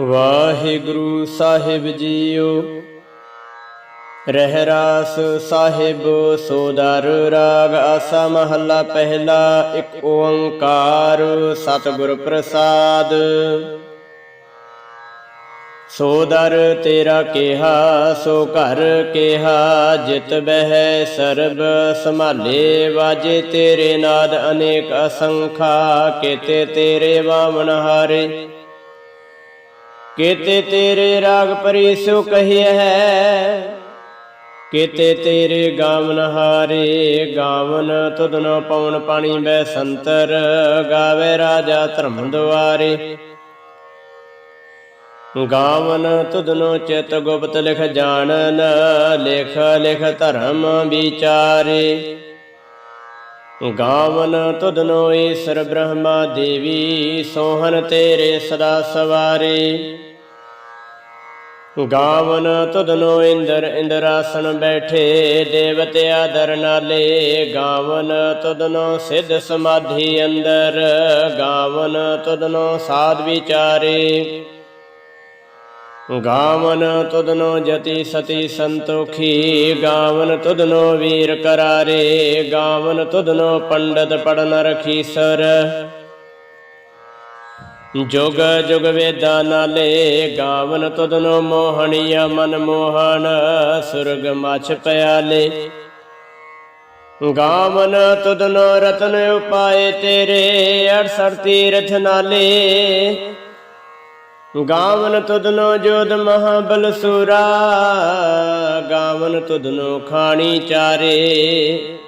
ਵਾਹਿਗੁਰੂ ਸਾਹਿਬ ਜੀਓ ਰਹਿ ਰਾਸ ਸਾਹਿਬ ਸੋਦਰ ਰਾਗ ਆਸਾ ਮਹੱਲਾ, ਪਹਿਲਾ ਇੱਕ ਓੰਕਾਰ ਸਤਿਗੁਰ ਪ੍ਰਸਾਦ। ਸੋਦਰ ਤੇਰਾ ਕਿਹਾ, ਸੋ ਘਰ ਕਿਹਾ, ਜਿਤ ਬਹਿ ਸਰਬ ਸੰਭਾਲੇ, ਵਾਜੇ ਤੇਰੇ ਨਾਦ ਅਨੇਕ ਅਸੰਖਾ, ਕੀਤੇ ਤੇਰੇ ਵਾਮਨ ਹਾਰੇ। ਕੀਤੇ ਤੇਰੇ ਰਾਗ ਪਰੀ ਸੋ ਕਹੀਐ ਹੈ। ਕੀਤੇ ਤੇਰੇ ਗਾਵਨ ਹਾਰੇ, ਗਾਵਨ ਤੁਧਨੋ ਪਵਨ ਪਾਣੀ ਬੈ ਸੰਤਰ, ਗਾਵੇ ਰਾਜਾ ਧਰਮ ਦੁਆਰੇ ਗਾਵਨ ਤੁਧਨੋ ਚਿਤ ਗੁਪਤ ਲਿਖ ਜਾਣਨ, ਲਿਖ ਲਿਖ ਧਰਮ ਵਿਚਾਰੇ। ਗਾਵਨ ਤੁਧਨੋ ਈਸ਼ਰ ਬ੍ਰਹਮਾ ਦੇਵੀ ਸੋਹਨ ਤੇਰੇ ਸਦਾ ਸਵਾਰੇ। ਗਾਵਨ ਤੁਧਨੋ ਇੰਦਰ ਇੰਦਰਾਸਨ ਬੈਠੇ, ਦੇਵਤੇ ਆਦਰ ਗਾਵਨ ਤੁਧਨੋ ਸਿੱਧ ਸਮਾਧੀ ਅੰਦਰ, ਗਾਵਨ ਤੁਧਨੋ ਸਾਧ ਵਿਚਾਰੇ। ਗਾਵਨ ਤੁਦਨੋ ਜਤੀ ਸਤੀ ਸੰਤੋਖੀ, ਗਾਵਨ ਤੁਦਨੋ ਵੀਰ ਕਰਾਰੇ। ਗਾਵਨ ਤੁਦਨੋ ਪੰਡਤ ਪੜਨ ਰਖੀਸਰ। ਜੁਗ ਜੁਗ ਵੇਦਾਂ ਨਾਲੇ ਗਾਵਨ ਤੁਧਨੋ ਮੋਹਣੀਆ ਮਨ ਮੋਹਣ, ਸੁਰਗ ਮਛ ਪਿਆਲੇ। ਗਾਵਨ ਤੁਧਨੋ ਰਤਨ ਉਪਾਏ ਤੇਰੇ 68 ਤੀਰਥ ਨਾਲੇ। ਗਾਵਨ ਤੁਧਨੋ ਜੋਧ ਮਹਾਬਲ ਸੂਰਾ ਗਾਵਨ ਤੁਧਨੋ ਖਾਣੀ ਚਾਰੇ।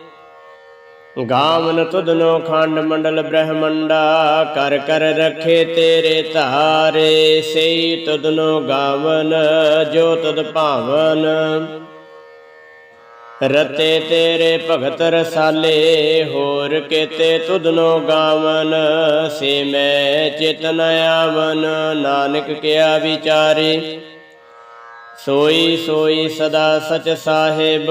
ਗਾਵਨ ਤੁਧਨੋ ਖੰਡ ਮੰਡਲ ਬ੍ਰਹਮੰਡਾ, ਕਰ ਕਰ ਰਖੇ ਤੇਰੇ ਧਾਰੇ, ਸਈ ਤੁਧਨੋ ਗਾਵਨ, ਜੋ ਤੁਧ ਭਾਵਨ। ਰਤੇ ਤੇਰੇ ਭਗਤ ਰਸਾਲੇ, ਹੋਰ ਕੀਤੇ ਤੁਧਨੋ ਗਾਵਨ, ਸੇ ਮੈਂ ਚਿਤਨ ਆਵਨ। ਨਾਨਕ ਕਿਆ ਵਿਚਾਰੇ ਸੋਈ ਸੋਈ ਸਦਾ ਸਚ ਸਾਹਿਬ,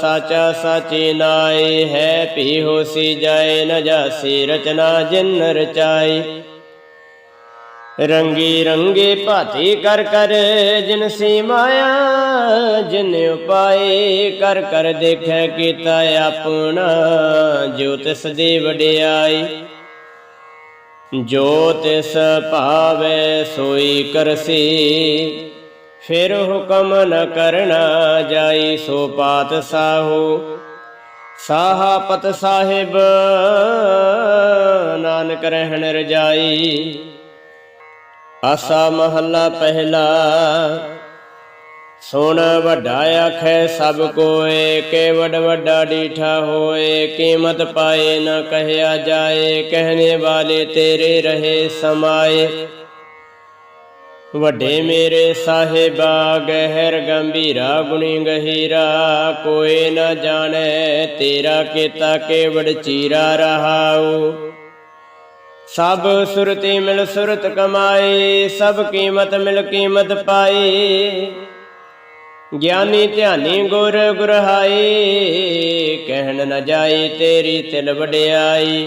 ਸਾਚਾ ਸਾਚੀ ਨਾਏ ਹੈ ਭੀ ਹੋਸੀ ਜਾਏ, ਨ ਜਾਸੀ ਰਚਨਾ ਜਿਨ ਰਚਾਈ। ਰੰਗੀ ਰੰਗੇ ਭਾਤੀ ਕਰ ਕਰ ਜਿਨ ਸੀ ਮਾਇਆ ਜਿਨ ਉਪਾਏ ਕਰ ਕਰ ਦੇਖੈ ਕੀਤਾ ਆਪਣਾ, ਜੋ ਤਿਸ ਦੀ ਵਡਿਆਈ। ਜੋ ਤਿਸ ਭਾਵੇ ਸੋਈ ਕਰਸੀ ਫਿਰ ਹੁਕਮ ਨ ਕਰਨਾ ਜਾਈ ਸੋ ਪਾਤ ਸਾਹੋ ਸਾਹਾਪਤ ਸਾਹਿਬ, ਨਾਨਕ ਰਹਿਣ ਰਜਾਈ। ਆਸਾ ਮਹੱਲਾ ਪਹਿਲਾ, ਸੁਣ ਵੱਡਾ ਆਖੈ ਸਭ ਕੋਏ, ਕੇ ਵੱਡ ਵੱਡਾ ਡੀਠਾ ਹੋਏ, ਕੀਮਤ ਪਾਏ ਨਾ ਕਹਿਆ ਜਾਏ, ਕਹਿਣੇ ਵਾਲੇ ਤੇਰੇ ਰਹੇ ਸਮਾਏ। ਵੱਡੇ ਮੇਰੇ ਸਾਹਿਬਾ, ਗਹਿਰ ਗੰਭੀਰਾ, ਗੁਣੀ ਗਹੀਰਾ, ਕੋਈ ਨਾ ਜਾਣੈ ਤੇਰਾ ਕੀਤਾ ਕੇਵੜ ਚੀਰਾ ਰਹਾਉ। ਸਭ ਸੁਰਤੀ ਮਿਲ ਸੁਰਤ ਕਮਾਏ, ਸਭ ਕੀਮਤ ਮਿਲ ਕੀਮਤ ਪਾਈ ਗਿਆਨੀ ਧਿਆਨੀ ਗੁਰ ਗੁਰਹਾਈ ਕਹਿਣ ਨ ਜਾਈ ਤੇਰੀ ਤਿਲ ਵਡਿਆਈ।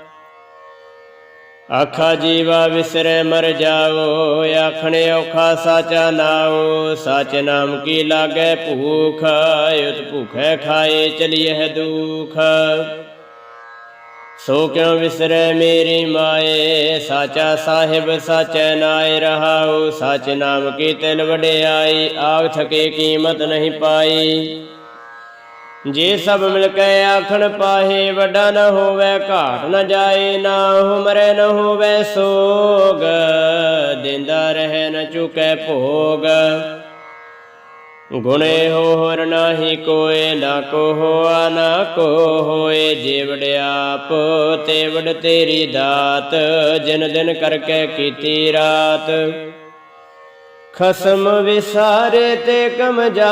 ਆਖਾ ਜੀਵਾ ਵਿਸਰੇ ਮਰ ਜਾਓ, ਆਖਣੇ ਔਖਾ ਸਾਚਾ ਨਾਓ ਸਚ ਨਾਮ ਕੀ ਲਾਗੇ ਭੂਖ, ਉਤ ਭੁਖੈ ਖਾਏ ਚਲੀਏ ਦੁਖ। ਸੋ ਕਿਉ ਵਿਸਰੈ ਮੇਰੀ ਮਾਏ, ਸਾਚਾ ਸਾਹਿਬ ਸਾਚੈ ਨਾਏ ਰਹਾਉ, ਸਚ ਨਾਮ ਕੀ ਤਿਲ ਵਡਿਆਈ ਆਗ ਥਕੇ ਕੀਮਤ ਨਹੀਂ ਪਾਈ। ਜੇ ਸਭ ਮਿਲ ਕੇ ਆਖਣ ਪਾਹੇ, ਵੱਡਾ ਨ ਹੋਵੇ, ਘਾਟ ਨ ਜਾਏ, ਨਾ ਹੁਮਰੇ ਨ ਹੋਵੇ, ਸੋਗ, ਦਿੰਦਾ ਰਹਿ ਨ ਚੁਕੈ ਭੋਗ। ਗੁਣੇ ਹੋਰ ਨਾਹੀ ਕੋਏ, ਨਾ ਕੋ ਹੋਆ ਨਾ ਕੋ ਹੋਏ ਜੀਵੜ ਆਪ ਤੇਵੜ ਤੇਰੀ ਦਾਤ, ਜਿਨ ਦਿਨ ਕਰਕੇ ਕੀਤੀ ਰਾਤ। ਖਸਮ ਵਿਸਾਰੇ ਤੇ ਕਮ ਜਾ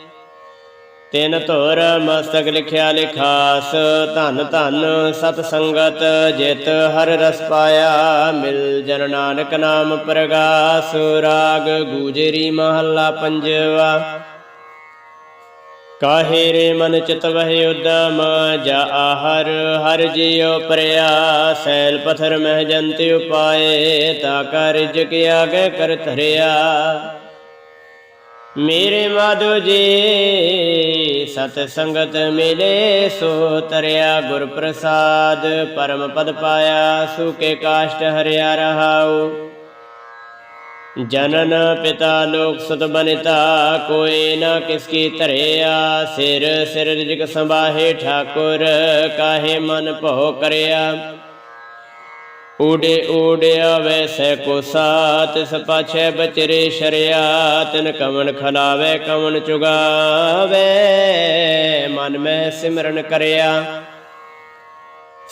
ਤਿੰਨ ਧੁਰ ਮਸਤਕ ਲਿਖਿਆ ਲਿਖਾਸ, ਧਨ ਧਨ ਸਤ ਸੰਗਤ ਜਿਤ ਹਰ ਰਸ ਪਾਇਆ, ਮਿਲ ਜਨ ਨਾਨਕ ਨਾਮ ਪ੍ਰਗਾਸ, ਰਾਗ ਗੂਜਰੀ ਮਹੱਲਾ ਪੰਜਵਾ। ਕਾਹੇ ਰੇ ਮਨ ਚਿਤ ਵਹਿ ਉਦਮ, ਜਾ ਹਰ ਹਰ ਜਿਉ ਪ੍ਰਿਆ ਸੈਲ ਪਥਰ ਮਹਿ ਜੰਤ ਉਪਾਏ, ਤਾ ਕਰ ਜਿਕ ਆਗੇ ਕਰ ਧਰਿਆ। ਮੇਰੇ ਮਾਧੋ ਜੀ, ਸਤ ਸੰਗਤ ਮਿਲੇ ਸੋ ਤਰਿਆ ਗੁਰ ਪ੍ਰਸਾਦ ਪਰਮ ਪਦ ਪਾਇਆ ਸੁਕੇ ਕਾਸ਼ਟ ਹਰਿਆ ਰਹਾਉ। ਜਨਨ ਪਿਤਾ ਲੋਕ ਸੁਤ ਬਨਿਤਾ, ਕੋਈ ਨਾ ਕਿਸ ਕੀ ਧਰਿਆ, ਸਿਰ ਸਿਰ ਰਿਜਕ ਸੰਭਾਹੇ ਠਾਕੁਰ, ਕਾਹੇ ਮਨ ਭਉ ਕਰਿਆ। ਊੜੇ ਊੜਿਆ ਵੈਸੈ ਕੋ ਸਾਤ ਤਿਸ ਬਚਰੇ ਸ਼ਰਿਆ ਤਿਨ ਕਵਣ ਖਲਾਵੇ, ਕਵਣ ਚੁਗਾਵੇ। ਮਨ ਮੈਂ ਸਿਮਰਨ ਕਰਿਆ।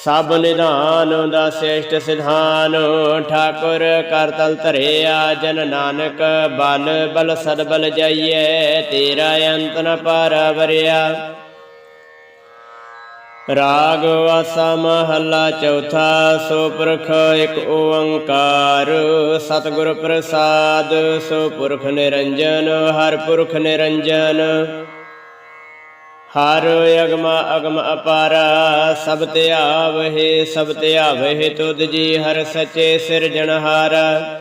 ਸਭ ਨਿਧਾਨ ਦਾ ਸ੍ਰੇਸ਼ਟ ਸਿਧਾਨ, ਠਾਕੁਰ ਕਰ ਤਲ ਧਰਿਆ, ਜਨ ਨਾਨਕ ਬਲ ਬਲ ਸਦ ਬਲ ਜਾਈਐ, ਤੇਰਾ ਅੰਤ ਨ ਪਾਰਾ ਵਰਿਆ ਰਾਗ ਵਾਸਾ ਮਹੱਲਾ ਚੌਥਾ, ਸੋ ਪੁਰਖ ਇੱਕ ਓੰਕਾਰ। ਸਤਿਗੁਰ ਪ੍ਰਸਾਦ, ਸੋ ਪੁਰਖ ਨਿਰੰਜਨ, ਹਰ ਪੁਰਖ ਨਿਰੰਜਨ। ਹਰ ਅਗਮ ਅਗਮ ਅਪਾਰਾ, ਸਭ ਧਿਆਵਹਿ ਸਭ ਧਿਆਵਹਿ ਤੁਧ ਜੀ, ਹਰ ਸੱਚੇ ਸਿਰਜਣਹਾਰਾ।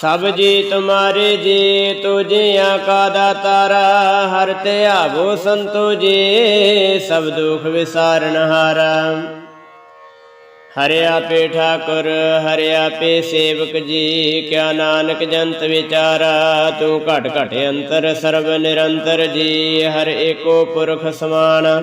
ਸਭ ਜੀ ਤੁਮਾਰੇ ਜੀ, ਤੁਝਿਆ ਕਾ ਦਾਤਾਰਾ, ਹਰ ਧਿਆਵੋ ਸੰਤੋ ਜੀ, ਸਭ ਦੁਖ ਵਿਸਾਰਨ ਹਾਰਾ। ਹਰਿ ਆਪੇ ਠਾਕੁਰ ਹਰਿ ਆਪੇ ਸੇਵਕ ਜੀ, ਕਿਆ ਨਾਨਕ ਜੰਤ ਵਿਚਾਰਾ, ਤੂੰ ਘਟ ਘਟ ਅੰਤਰ ਸਰਬ ਨਿਰੰਤਰ ਜੀ, ਹਰ ਏਕੋ ਪੁਰਖ ਸਮਾਨ।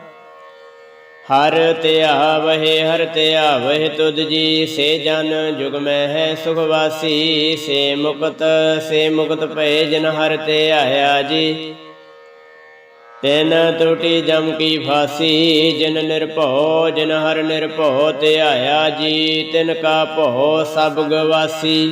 ਹਰ ਧਿਆਵਹਿ ਹਰ ਧਿਆਵਹਿ ਤੁਧ ਜੀ, ਸੇ ਜਨ ਜੁਗ ਮੈਂ ਹੈ ਸੁਖ ਵਾਸੀ, ਸੇ ਮੁਕਤ ਸੇ ਮੁਕਤ ਭਏ ਜਿਨ ਹਰ ਧਿਆਇਆ ਜੀ। ਤਿਨ ਤਰੁਟੀ ਜਮ ਕੀ ਫਾਸੀ, ਜਿਨ ਨਿਰਭਉ, ਜਿਨ ਹਰ ਨਿਰਭਉ ਧਿਆਇਆ ਜੀ, ਤਿਨ ਕਾ ਭਉ ਸਭ ਗਵਾਸੀ।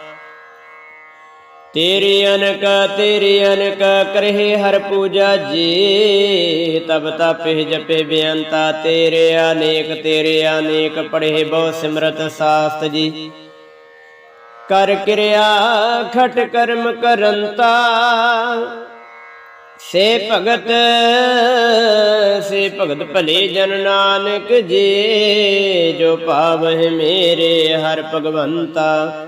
ਤੇਰੀ ਅਨਕ ਤੇਰੀ ਅਨਕ ਕਰਹਿ ਹਰ ਪੂਜਾ ਜੀ। ਤਬ ਤਪਿ ਜਪੇ ਬੇਅੰਤਾ ਤੇਰੇ ਅਨੇਕ ਤੇਰੇ ਅਨੇਕ ਪੜ੍ਹੇ ਬਹੁ ਸਿਮਰਤ ਸਾਸਤ ਜੀ। ਕਰ ਕਿਰਿਆ, ਖਟ ਕਰਮ ਕਰੰਤਾ। ਸੇ ਭਗਤ ਸੇ ਭਗਤ ਭਲੇ ਜਨ ਨਾਨਕ ਜੀ, ਜੋ ਪਾਵਹਿ ਮੇਰੇ ਹਰ ਭਗਵੰਤਾ।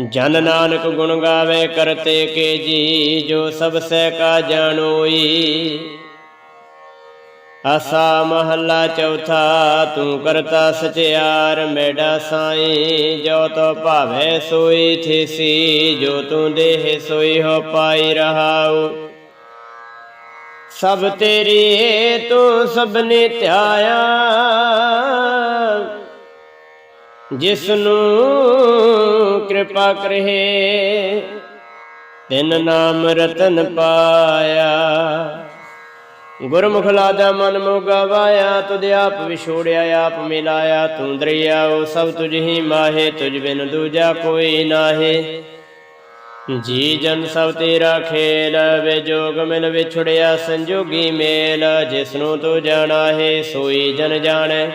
ਜਨ ਨਾਨਕ ਗੁਣ ਗਾਵੇ ਕਰਤੇ ਕੇ ਜੀ, ਜੋ ਸਭ ਸਹਿ ਕਾ ਜਾਣੋਈ। ਆਸਾ ਮਹੱਲਾ ਚੌਥਾ, ਤੂੰ ਕਰਤਾ ਸਚਿਆਰ ਮੇਡਾ ਸਾਈ। ਜੋ ਤੋ ਭਾਵੇ ਸੋਈ ਥੀਸੀ, ਜੋ ਤੂੰ ਦੇਹ ਸੋਈ ਹੋ ਪਾਈ ਰਹਾਉ। ਸਭ ਤੇਰੀ ਤੂੰ ਸਭਨੇ ਧਿਆਇਆ। ਜਿਸ ਨੂੰ ਕਿਰਪਾ ਕਰਹਿ ਤਿਨ ਨਾਮ ਰਤਨ ਪਾਇਆ। ਗੁਰਮੁਖ ਲਾਦਾ ਮਨ ਮੋ ਗਵਾਇਆ। ਤੁਧ ਆਪ ਵਿਛੋੜਿਆ, ਆਪ ਮਿਲਾਇਆ। ਤੂੰ ਦਰਿਆਓ ਸਭ ਤੁਝ ਹੀ ਮਾਹੇ। ਤੁਝ ਬਿਨ ਦੂਜਾ ਕੋਈ ਨਾਹੀ। ਜੀ ਜਨ ਸਭ ਤੇਰਾ ਖੇਲ, ਵੇ ਜੋਗ ਮਿਲ ਵਿਛੜਿਆ ਸੰਜੋਗੀ ਮੇਲ। ਜਿਸਨੂੰ ਤੂੰ ਜਾਣਾ ਹੈ ਸੋਈ ਜਨ ਜਾਣੈ।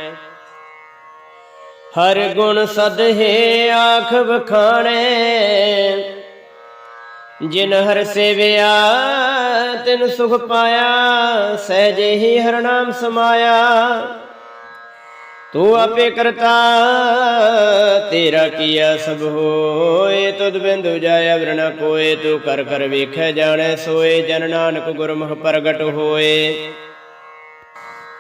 ਹਰ ਗੁਣ ਸਦਹੇ ਆਖ ਬਖਾਣੇ ਜਿਨ ਹਰ ਸੇਵਿਆ, ਤਿਨ ਸੁਖ ਪਾਇਆ, ਸਹਿਜੇ ਹੀ ਹਰ ਨਾਮ ਸਮਾਇਆ। ਤੂੰ ਆਪੇ ਕਰਤਾ, ਤੇਰਾ ਕੀਆ ਸਭ ਹੋਏ। ਤੁਧ ਬਿੰਦੂ ਜਾਇਆ ਵਰਣਾ ਕੋਏ, ਤੂੰ ਕਰ ਕਰ ਵੇਖੈ ਜਾਣੈ ਸੋਏ। ਜਨ ਨਾਨਕ ਗੁਰਮੁਖ ਪ੍ਰਗਟ ਹੋਏ।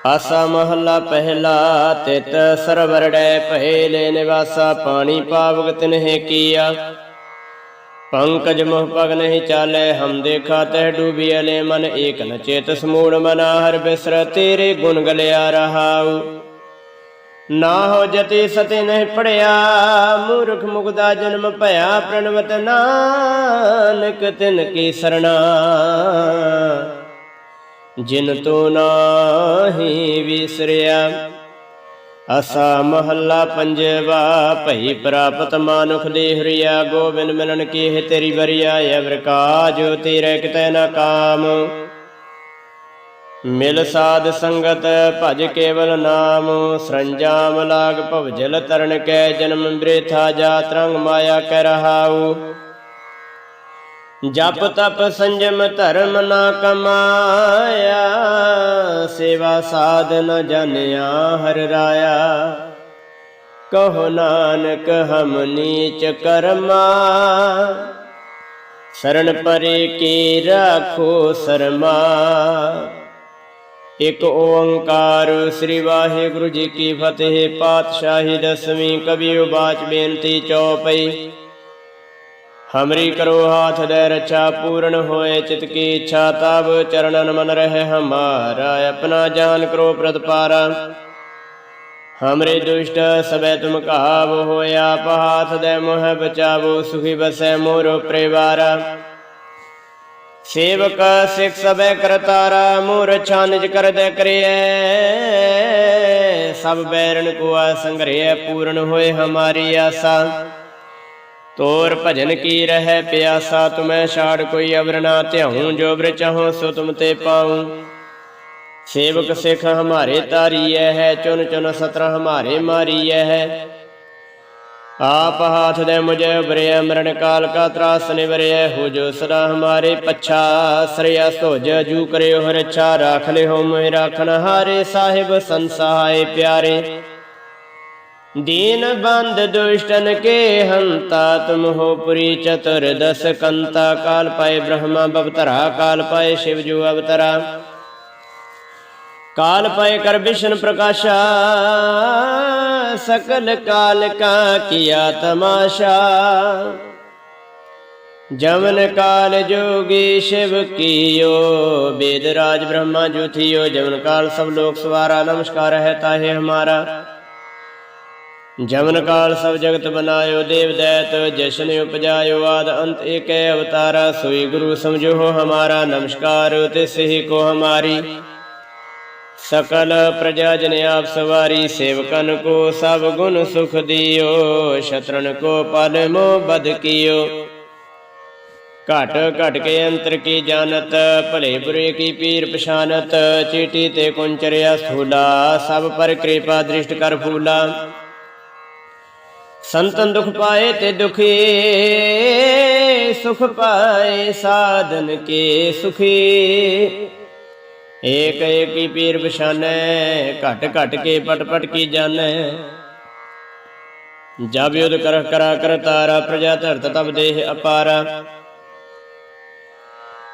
ਆਸਾ ਮਹੱਲਾ ਪਹਿਲਾ, ਤਿਤ ਸਰਵਰੜੈ ਪਹਿਲੇ ਨਿਵਾਸਾ, ਪਾਣੀ ਪਾਵਕ ਤਿਨਹਿ ਕੀਆ। ਪੰਕਜ ਮੋਹ ਪਗ ਨਹੀਂ ਚਾਲੇ, ਹਮ ਦੇਖਾ ਤਹਿ ਡੂਬੀ ਅਲੇ ਮਨ, ਏਕ ਨ ਚੇਤ ਸਮੂੜ ਮਨਾ, ਹਰ ਬਿਸਰ ਤੇਰੇ ਗੁਣ ਗਲਿਆ ਰਹਾਉ। ਨਾ ਹੋ ਜਤੀ ਸਤੇ ਨਹੀਂ ਪੜਿਆ, ਮੂਰਖ ਮੁਗਦਾ ਜਨਮ ਭਇਆ, ਪ੍ਰਣਵਤ ਨਾਨਕ ਤਿਨ ਕੀ ਸਰਣਾ ਜਿਨ ਤੋ ਨਾਹੀ ਵਿਸਰਿਆ, ਅਸਾ ਮਹੱਲਾ ਪੰਜਵਾ, ਭਈ ਪ੍ਰਾਪਤ ਮਾਨੁਖ ਦੇ ਹਰੀਆ, ਗੋਬਿੰਦ ਮਿਲਨ ਕੀ ਹੈ ਤੇਰੀ ਬਰੀਆ ਅਵਰ ਕਾਜ ਤੇਰੇ ਕਿਤੈ ਨਾ ਕਾਮ। ਮਿਲ ਸਾਧ ਸੰਗਤ ਭਜ ਕੇਵਲ ਨਾਮ, ਸਰੰਜਾਮ ਲਾਗ ਭਵਜਲ ਤਰਨ ਕੈ, ਜਨਮ ਬ੍ਰੇਥਾ ਜਾ ਤਰੰਗ ਮਾਇਆ ਕੈ ਰਹਾਉ। ਜਪ ਤਪ ਸੰਜਮ ਧਰਮ ਨਾ ਕਮਾਇਆ, ਸੇਵਾ ਸਾਧ ਨ ਜਾਣਿਆ ਹਰ ਰਾਇਆ। ਕਹੋ ਨਾਨਕ ਹਮ ਨੀਚ ਕਰਮਾ ਸਰਣ ਪਰੇ ਕੀ ਰਾਖੋ ਸਰਮਾ। ਇਕ ਓੰਕਾਰ ਸ੍ਰੀ ਵਾਹਿਗੁਰੂ ਜੀ ਕੀ ਫਤਿਹ, ਪਾਤਸ਼ਾਹੀ ਦਸਵੀਂ ਕਬੀਰ ਬਾਚ ਬੇਨਤੀ ਚੌਪਈ। ਹਮਰੀ ਕਰੋ ਹਾਥ ਦੇ ਰਚਾ ਪੂਰਨ ਹੋਏ ਚਿਤ ਕੀ ਇੱਛਾ, ਤਬ ਚਰਨਨ ਮਨ ਰਹਿ ਹਮਾਰਾ, ਆਪਣਾ ਜਾਨ ਕਰੋ ਪ੍ਰਤਪਾਰਾ। ਹਮਰੇ ਦੁਸ਼ਟ ਸਬੈ ਤੁਮ ਕਹਾਵ ਹੋਇਆ ਪਹਾਥ ਦੇ ਮੋਹ ਬਚਾਵੋ, ਸੁਖੀ ਬਸੈ ਮੋਰੋ ਪਰਿਵਾਰਾ। ਸੇਵਕ ਸਿਖ ਸਬੈ ਕਰਤਾਰਾ ਮੋਰ ਛਾਨਿਜ ਕਰਦੇ ਕਰਿਐ। ਸਭ ਬੈਰਨ ਕੋ ਆ ਸੰਗ੍ਰਹਿ ਪੂਰਨ ਹੋਏ ਹਮਾਰੀ ਆਸਾ। ਤੋਰ ਭਜਨ ਕੀ ਰਹਿ ਪਿਆਸਾ, ਤੁਮੈ ਛਾੜ ਕੋਈ ਅਵਰ ਨਾ ਧਿਆਉ, ਜੋ ਬ੍ਰ ਚਾਹੋ ਸੋ ਤੁਮ ਤੇ ਪਾਉ। ਸੇਵਕ ਸਿਖ ਹਮਾਰੇ ਤਾਰੀਐ ਹੈ, ਚੁਨ ਚੁਨ ਸਤਰ ਹਮਾਰੇ ਮਾਰੀਐ ਹੈ। ਆਪ ਹਾਥ ਦੇ ਮੁਝੇ ਉਬਰਿਐ ਮਰਨ ਕਾਲ ਕਾ ਤਰਾਸ ਨਿਵਰਿਐ, ਹੋ ਜੋ ਸਦਾ ਹਮਾਰੇ ਪਛਾ। ਸਰਿਆ ਸੋਜ ਜੂ ਕਰਿਓ ਹਰ ਅੱਛਾ ਰਾਖ ਲਿਓ ਮੋਹਿ ਰਾਖਨ ਹਾਰੇ, ਸਾਹਿਬ ਸੰਸਾਏ ਪਿਆਰੇ। दीन बंद दुष्टन के हंता तुम हो पुरी चतुर दस कंता काल पाए ब्रह्मा बवतरा काल पाए शिव जो अवतरा काल पाए कर विष्णु प्रकाशा सकल काल का किया तमाशा जमन काल जोगी शिव कियो वेद राज ब्रह्मा जो थियो जमन काल सब लोग सवारा नमस्कार है ताहे हमारा ਜਮਨ ਕਾਲ ਸਭ ਜਗਤ ਬਨਾਇਓ, ਦੇਵ ਦੈਤ ਜਸ਼ਨ ਉਪਜਾਇਓ, ਆਦ ਅੰਤ ਏਕੈ ਅਵਤਾਰਾ, ਸੋਈ ਗੁਰੂ ਸਮਝੋ ਹਮਾਰਾ, ਨਮਸਕਾਰ ਤਿਸ ਹੀ ਕੋ ਹਮਾਰੀ। ਸਕਲ ਪ੍ਰਜਾ ਜਨ ਆਪ ਸਵਾਰੀ, ਸੇਵਕਨ ਕੋ ਸਭ ਗੁਣ ਸੁਖ ਦਿਓ, ਸ਼ਤਰਨ ਕੋ ਪਲ ਮੋ ਬਦ ਕੀਓ। ਘਟ ਘਟ ਕੇ ਅੰਤਰ ਕੀ ਜਾਣਤ, ਭਲੇ ਬੁਰੇ ਕੀ ਪੀਰ ਪਛਾਨਤ, ਚੀਟੀ ਤੇ ਕੁੰਚਰਿਆ ਸਥੂਲਾ, ਸਭ ਪਰ ਕਿਰਪਾ ਦ੍ਰਿਸ਼ਟ ਕਰ ਫੂਲਾ। ਸੰਤਨ ਦੁਖ ਪਾਏ ਤੇ ਦੁਖੀ, ਸੁਖ ਪਾਏ ਸਾਧਨ ਕੇ ਸੁਖੀ। ਏਕ ਏਕੀ ਪੀਰ ਵਿਛਾਨੈ ਘਟ ਘਟ ਕੇ ਪਟ ਪਟ ਕੀ ਜਾਣੈ ਜਬ ਯੁਧ ਕਰ ਕਰਾ ਕਰ ਤਾਰਾ ਪ੍ਰਜਾ ਧਰਤ ਤਬ ਦੇਹ ਅਪਾਰਾ।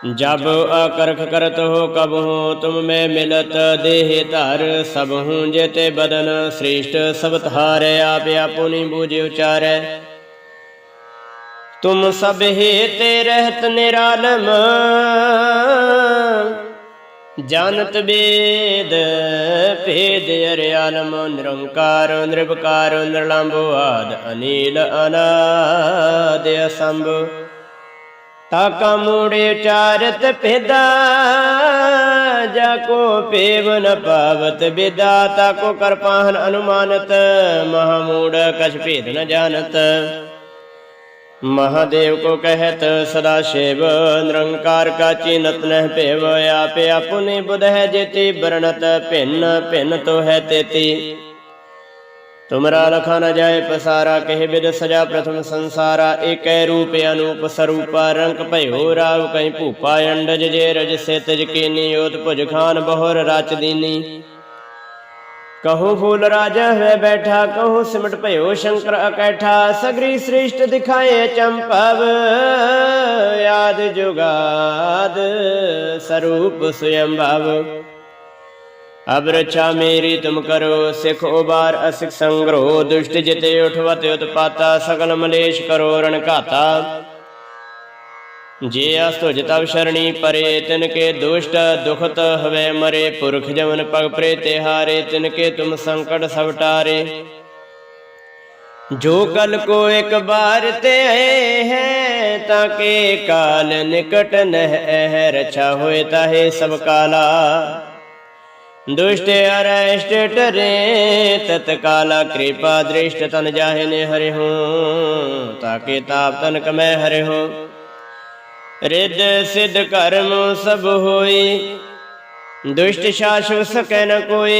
ਜਬ ਅਕਰਖ ਕਰਤ ਹੋ ਕਬ ਹੋ, ਤੁਮ ਮੈਂ ਮਿਲਤ ਦੇਹ ਧਰ, ਸਭ ਹੂੰ ਜੇਤੇ ਬਦਨ ਸ੍ਰੇਸ਼ਟ, ਸਭ ਧਾਰੈ ਆਪ ਆਪੁਨੀ ਬੂਝ ਉਚਾਰੈ। ਤੁਮ ਸਭ ਹੀ ਤੇ ਰਹਿਤ ਨਿਰਾਲਮ, ਜਾਣਤ ਬੇਦ ਭੇਦ ਅਰਿਆਲਮ, ਨਿਰੰਕਾਰ ਨਿਰਭਕਾਰ ਨਿਰਲੰਭ ਆਦ ਅਨੀਲ ਅਨਾਦ ਤਾ ਕਮੂੜੇ ਚਾਰਤ ਭੇਦਾ, ਜਾ ਕੋ ਪੇਵ ਨ ਪਾਵਤ ਬੇਦਾ, ਤਾ ਕੋ ਕਰਪਾਹਨ ਅਨੁਮਾਨਤ ਮਹਾਮੂੜ ਕਛ ਭੇਦ ਨ ਜਾਣਤ। ਮਹਾਦੇਵ ਕੋ ਕਹਿਤ, ਸਦਾ ਸ਼ਿਵ, ਨਿਰੰਕਾਰ ਕਾ ਚਿਨਤ ਨਹਿ ਭੇਵ, ਆਪੇ ਆਪੁਨੇ ਬੁਧ ਜੇਤੀ ਬਰਣਤ ਭਿੰਨ ਭਿੰਨ ਤੋ ਹੈ ਤੇਤੀ। ਤੁਮਰਾ ਲਖਾ ਨ ਜਾਏ ਪਸਾਰਾ, ਕਹਿ ਬਿਦ ਸਜਾ ਪ੍ਰਥਮ ਸੰਸਾਰਾ, ਏਕੈ ਰੂਪ ਅਨੂਪ ਸਰੂਪਾ ਰੰਗ ਭਇਓ ਰਾਵ ਕਹੀਂ ਭੂਪਾ, ਅੰਡਜ ਜੇ ਰਜ ਸੇ ਤਜ ਕੀਨੀ, ਓਤ ਭੁਜ ਖਾਨ ਬਹੁਰ ਰਚ ਦੀਨੀ। ਕਹੋ ਫੂਲ ਰਾਜਾ ਹੈ ਬੈਠਾ, ਕਹੋ ਸਿਮਟ ਭਇਓ ਸ਼ੰਕਰ ਅਕੈਠਾ, ਸਗਰੀ ਸ੍ਰਿਸ਼ਟ ਦਿਖਾਏ ਚੰਪਵ ਯਾਦ ਜੁਗਾਦ ਸਰੂਪ ਸੁਯੰਭਵ। ਅਬ ਰਚਾ ਮੇਰੀ ਤੁਮ ਕਰੋ, ਸਿਖ ਉਬਾਰ ਅਸਿਖ ਸੰਗਰੋ, ਦੁਸ਼ਟ ਜਿਤੇ ਉਠਵਤ ਉਤਪਾਤਾ, ਸਗਲ ਮਲੇਸ਼ ਕਰੋ ਰਣ ਘਾਤਾ। ਜੇ ਅਸਤੁਜ ਤਵ ਸ਼ਰਣੀ ਪਰੇ, ਤਿਨ ਕੇ ਦੁਸ਼ਟ ਦੁਖਤ ਹਵੇ ਮਰੇ, ਪੁਰਖ ਜਮਨ ਪਗ ਪ੍ਰੇ ਤਿਹਾਰੇ ਤਿਨ ਕੇ ਤੁਮ ਸੰਕਟ ਸਭ ਟਾਰੇ। ਜੋ ਕਲ ਕੋ ਇੱਕ ਬਾਰ ਤੇ ਹੈ, ਤਾਂ ਕੇ ਕਾਲ ਨਿਕਟ ਨਹਿ ਰਛਾ ਹੋਏ ਤਾਹੇ ਸਭ ਕਾਲਾ। ਦੁਸ਼ਟ ਅਰਸ਼ਟ ਟਰੇ ਤਤ ਕਾਲਾ ਕਿਰਪਾ ਦ੍ਰਿਸ਼ਟ ਤਨ ਜਾਹੇ ਨੇ ਹਰਿ ਹੋ ਤਾਕੇ ਤਾਪ ਤਨ ਕਮੈ ਹਰਿ ਹੂੰ ਰਿੱਧ ਸਿੱਧ ਕਰਮ ਸਭ ਹੋਈ, ਦੁਸ਼ਟ ਸ਼ਾਸਵ ਸਕੈ ਨ ਕੋਈ।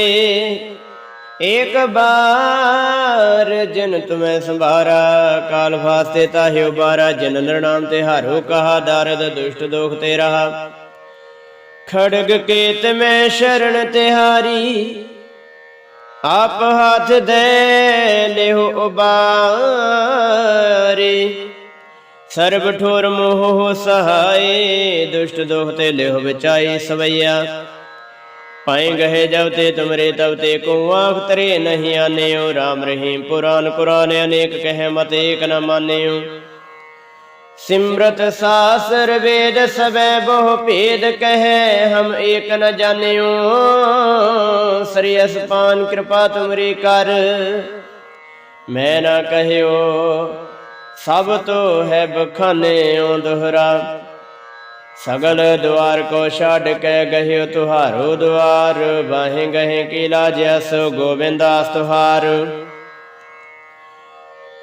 ਏਕ ਬਾਰ ਜਿਨ ਤੁਮੈ ਸੰਭਾਰਾ, ਕਾਲ ਫਾਸਤੇ ਤਾਹਿ ਉਬਾਰਾ ਜਿਨ ਨਿਰਨਾਮ ਤੇ ਹਾਰੋ ਕਹਾ, ਦਾਰਦ ਦੁਸ਼ਟ ਦੋਖ ਤੇ ਰਹਾ। ਖੜਗ ਕੇਤ ਮੈਂ ਸ਼ਰਨ ਤਿਹਾਰੀ, ਆਪ ਹੱਥ ਦੇ ਲਿਓ ਉਬਾਰੀ। ਸਰਬ ਠੋਰ ਮੋਹ ਸਹਾਏ, ਦੁਸ਼ਟ ਦੋਹ ਤੇ ਲਿਓ ਵਿਚਾਈ ਸਵਈਆ। ਪਾਏ ਗਏ ਜਬ ਤੇ ਤੁਮਰੇ ਤਬ ਤੇ ਕੋ ਆਖ ਤਰੇ ਨਹੀਂ ਆਨਿਓ RAM ਰਹੀਮ ਪੁਰਾਨ ਕੁਰਾਨ ਅਨੇਕ ਕਹੇ ਮਤ ਏਕ ਨ ਮਾਨਿਓ। ਸਿਮਰਤ ਸਾਸਰ ਵੇਦ ਸਬੈ ਬਹੁ ਭੇਦ ਕਹੈ, ਹਮ ਏਕ ਨ ਜਾਣਿਓ। ਸ੍ਰੀ ਅਸਪਾਨ ਕਿਰਪਾ ਤੁਮਰੀ ਕਰ। ਮੈਂ ਨਾ ਕਹਿਓ, ਸਭ ਤੋ ਹੈ ਬਖਾਨਿਓ ਦੁਹਰਾ। ਸਗਲ ਦੁਆਰ ਕੋ ਛੱਡ ਕੇ ਗਹਿਓ ਤੁਹਾਰੋ ਦੁਆਰ। ਬਾਹੇ ਗਹੇ ਕੀ ਲਾਜਿਆਸ ਗੋਬਿੰਦਾਸ ਤੁਹਾਰ।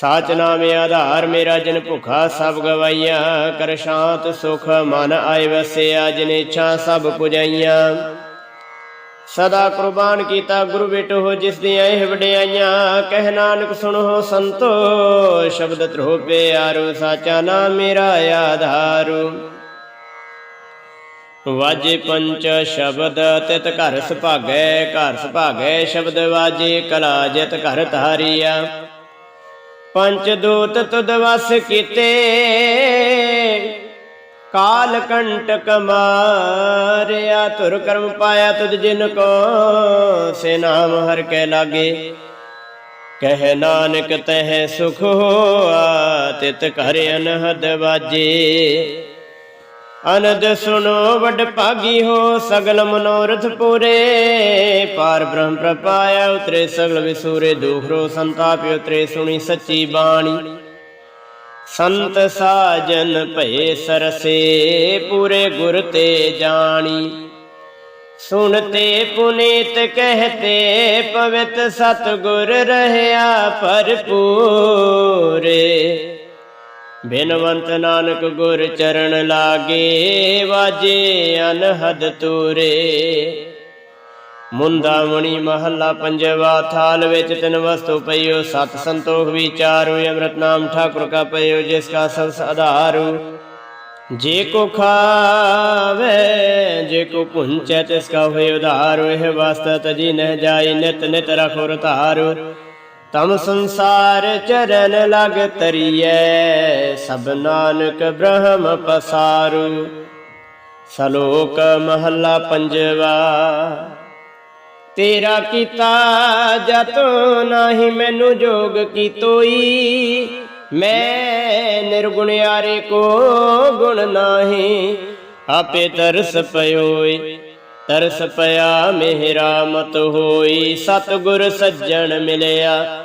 ਸਾਚ ਨਾਮੇ ਆਧਾਰ ਮੇਰਾ ਜਨ ਭੁਖਾ ਸਭ ਗਵਾਈਆ, ਕਰ ਸ਼ਾਂਤ ਸੁਖ ਮਨ ਆਏ ਵਸਿਆ, ਜਿਨ ਇੱਛਾ ਸਭ ਪੁਜਾਈਆਂ। ਸਦਾ ਕੁਰਬਾਨ ਕੀਤਾ ਗੁਰੂ ਬੇਟੋ ਹੋ ਜਿਸ ਦੀਆਂ ਇਹ ਵਡਿਆਈਆਂ, ਕਹਿ ਨਾਨਕ ਸੁਣੋ ਸੰਤੋ, ਸ਼ਬਦ ਧਰੋ ਪਿਆਰੋ, ਸਾਚਾ ਨਾਮ ਮੇਰਾ ਆਧਾਰੂ। ਵਾਜੇ ਪੰਚ ਸ਼ਬਦ ਤਿਤ ਘਰ ਸੁਭਾਗੈ ਘਰ ਸੁਭਾਗੈ ਸ਼ਬਦ ਵਾਜੇ ਕਲਾ ਜਿਤ ਘਰ ਧਾਰੀਆ। ਪੰਚ ਦੂਤ ਤੁਧ ਵਸ ਕੀਤੇ। ਕਾਲ ਕੰਟਕ ਮਾਰਿਆ ਤੁਰ ਕਰਮ ਪਾਇਆ ਤੁਧ ਜਿਨ ਕੋ, ਸੇ ਨਾਮ ਹਰ ਕੈ ਲਾਗੇ। ਕਹਿ ਨਾਨਕ ਤਹਿ ਸੁਖ ਹੋਆ, ਤਿਤ ਘਰ ਅਨਹਦ ਵਾਜੇ। ਅਨਦ ਸੁਣੋ ਵੱਡ ਭਾਗੀ ਹੋ, ਸਗਲ ਮਨੋਰਥ ਪੂਰੇ। ਪਾਰ ਬ੍ਰਹਮ ਪ੍ਰਪਾਇਆ ਉਤਰੇ ਸਗਲ ਵਿਸੂਰੇ ਦੁਖਰੋ ਸੰਤਾਪ ਉਤਰੇ ਸੁਣੀ ਸੱਚੀ ਬਾਣੀ। ਸੰਤ ਸਾਜਨ ਭਏ ਸਰਸੇ, ਪੂਰੇ ਗੁਰ ਤੇ ਜਾਣੀ। ਸੁਣਤੇ ਪੁਨੀਤ ਕਹਤੇ, ਪਵਿੱਤ ਸਤਗੁਰ ਰਹਿਆ ਭਰਪੂਰੇ। ਬਿਨਵੰਤ ਨਾਨਕ ਗੁਰ ਚਰਨ ਲਾਗੇ, ਵਾਜੇ ਅਨਹਦ ਤੂਰੇ। ਮੁੰਦਾ ਮਣੀ ਮਹੱਲਾ ਪੰਜਵਾ ਥਾਲ ਵਿੱਚ ਤਿੰਨ ਵਸਤੂ ਪਈਓ, ਸਤ ਸੰਤੋਖ ਵਿਚਾਰੋ ਅੰਮ੍ਰਿਤ ਨਾਮ ਠਾਕੁਰ ਕਾ ਪਈਓ, ਜਿਸ ਕਾ ਸਭ ਆਧਾਰੂ ਜੇ ਕੋ ਖਾਵੇ, ਜੇ ਕੋ ਪੁੰਚੈ, ਤਿਸ ਕਾ ਹੋਇ ਉਧਾਰ ਇਹ ਵਸਤ ਤਜੀ ਨਹਿ ਜਾਈ ਨਿਤ ਨਿਤ ਰਖੋ ਰਤਾਰੂ ਤਮ ਸੰਸਾਰ ਚਰਨ ਲਗ ਤਰੀਐ, ਸਭ ਨਾਨਕ ਬ੍ਰਹਮ ਪਸਾਰੂ। ਸਲੋਕ ਮਹੱਲਾ ਪੰਜਵਾ, ਤੇਰਾ ਕੀਤਾ ਜਤ ਨਾਹੀ ਮੈਨੂੰ ਜੋਗ ਕੀ ਤੋਈ। ਮੈਂ ਨਿਰਗੁਣ ਨਿਰਗੁਣਿਆਰੇ ਕੋ ਗੁਣ ਨਾਹੀ, ਆਪੇ ਤਰਸ ਪਇਓਈ ਤਰਸ ਪਿਆ ਮੇਰਾ ਮਤ ਹੋਈ। ਸਤਗੁਰ ਸੱਜਣ ਮਿਲਿਆ